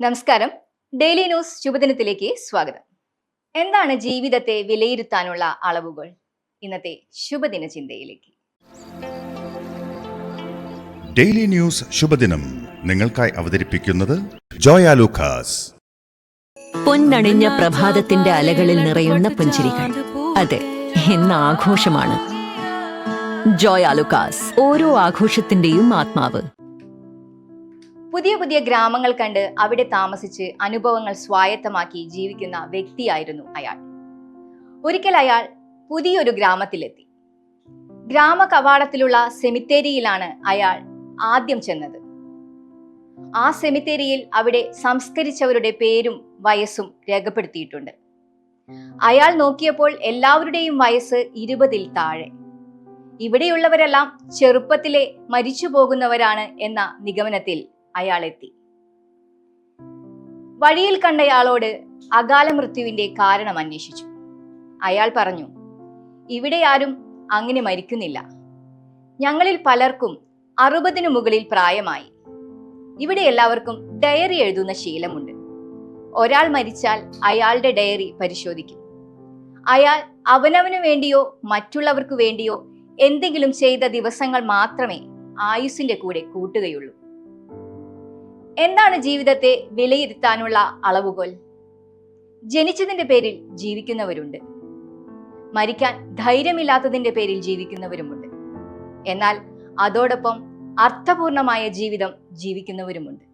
നമസ്കാരം. Daily news ശുഭദിനത്തിലേക്ക് സ്വാഗതം. എന്താണ് ജീവിതത്തെ വിലയിരുത്താനുള്ള അളവുകൾ? ഇന്നത്തെ ശുഭദിന ചിന്തയിലേക്ക്. ഡെയിലി ന്യൂസ് ശുഭദിനം നിങ്ങൾക്കായി അവതരിപ്പിക്കുന്നത് ജോയ ലൂക്കാസ്. പൊന്നണിഞ്ഞ പ്രഭാതത്തിന്റെ അലകളിൽ നിറയുന്ന പുഞ്ചിരികൾ. അതെ എന്ന ആഘോഷമാണ് ജോയ് ഓരോ ആഘോഷത്തിന്റെയും ആത്മാവ്. പുതിയ പുതിയ ഗ്രാമങ്ങൾ കണ്ട് അവിടെ താമസിച്ച് അനുഭവങ്ങൾ സ്വായത്തമാക്കി ജീവിക്കുന്ന വ്യക്തിയായിരുന്നു അയാൾ. ഒരിക്കൽ അയാൾ പുതിയൊരു ഗ്രാമത്തിലെത്തി. ഗ്രാമ കവാടത്തിലുള്ള സെമിത്തേരിയിലാണ് അയാൾ ആദ്യം ചെന്നത്. ആ സെമിത്തേരിയിൽ അവിടെ സംസ്കരിച്ചവരുടെ പേരും വയസ്സും രേഖപ്പെടുത്തിയിട്ടുണ്ട്. അയാൾ നോക്കിയപ്പോൾ എല്ലാവരുടെയും വയസ്സ് ഇരുപതിൽ താഴെ. ഇവിടെയുള്ളവരെല്ലാം ചെറുപ്പത്തിലെ മരിച്ചു പോകുന്നവരാണ് എന്ന നിഗമനത്തിൽ അയാൾ എത്തി വഴിയിൽ കണ്ടയാളോട് അകാല മൃത്യുവിന്റെ കാരണം അന്വേഷിച്ചു. അയാൾ പറഞ്ഞു ഇവിടെ ആരും അങ്ങനെ മരിക്കുന്നില്ല. ഞങ്ങളിൽ പലർക്കും അറുപതിനു മുകളിൽ പ്രായമായി. ഇവിടെ എല്ലാവർക്കും ഡയറി എഴുതുന്ന ശീലമുണ്ട്. ഒരാൾ മരിച്ചാൽ അയാളുടെ ഡയറി പരിശോധിക്കും. അയാൾ അവനവനു വേണ്ടിയോ മറ്റുള്ളവർക്ക് വേണ്ടിയോ എന്തെങ്കിലും ചെയ്ത ദിവസങ്ങൾ മാത്രമേ ആയുസിന്റെ കൂടെ കൂട്ടുകയുള്ളൂ. എന്താണ് ജീവിതത്തെ വിലയിരുത്താനുള്ള അളവുകോൽ? ജനിച്ചതിന്റെ പേരിൽ ജീവിക്കുന്നവരുണ്ട്. മരിക്കാൻ ധൈര്യമില്ലാത്തതിന്റെ പേരിൽ ജീവിക്കുന്നവരുമുണ്ട്. എന്നാൽ അതോടൊപ്പം അർത്ഥപൂർണമായ ജീവിതം ജീവിക്കുന്നവരുമുണ്ട്.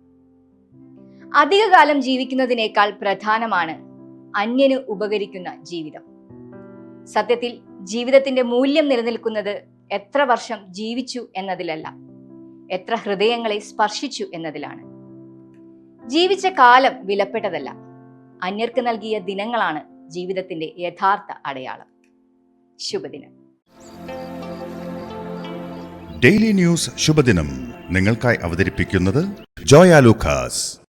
അധികകാലം ജീവിക്കുന്നതിനേക്കാൾ പ്രധാനമാണ് അന്യന് ഉപകരിക്കുന്ന ജീവിതം. സത്യത്തിൽ ജീവിതത്തിന്റെ മൂല്യം നിലനിൽക്കുന്നത് എത്ര വർഷം ജീവിച്ചു എന്നതിലല്ല എത്ര ഹൃദയങ്ങളെ സ്പർശിച്ചു എന്നതിലാണ്. ജീവിച്ച കാലം വിലപ്പെട്ടതല്ല. അന്യർക്ക് നൽകിയ ദിനങ്ങളാണ് ജീവിതത്തിന്റെ യഥാർത്ഥ അടയാളം. ശുഭദിനം. ഡെയിലി ന്യൂസ് ശുഭദിനം. നിങ്ങൾക്കായി അവതരിപ്പിക്കുന്നത് ജോയ ലൂക്കാസ്.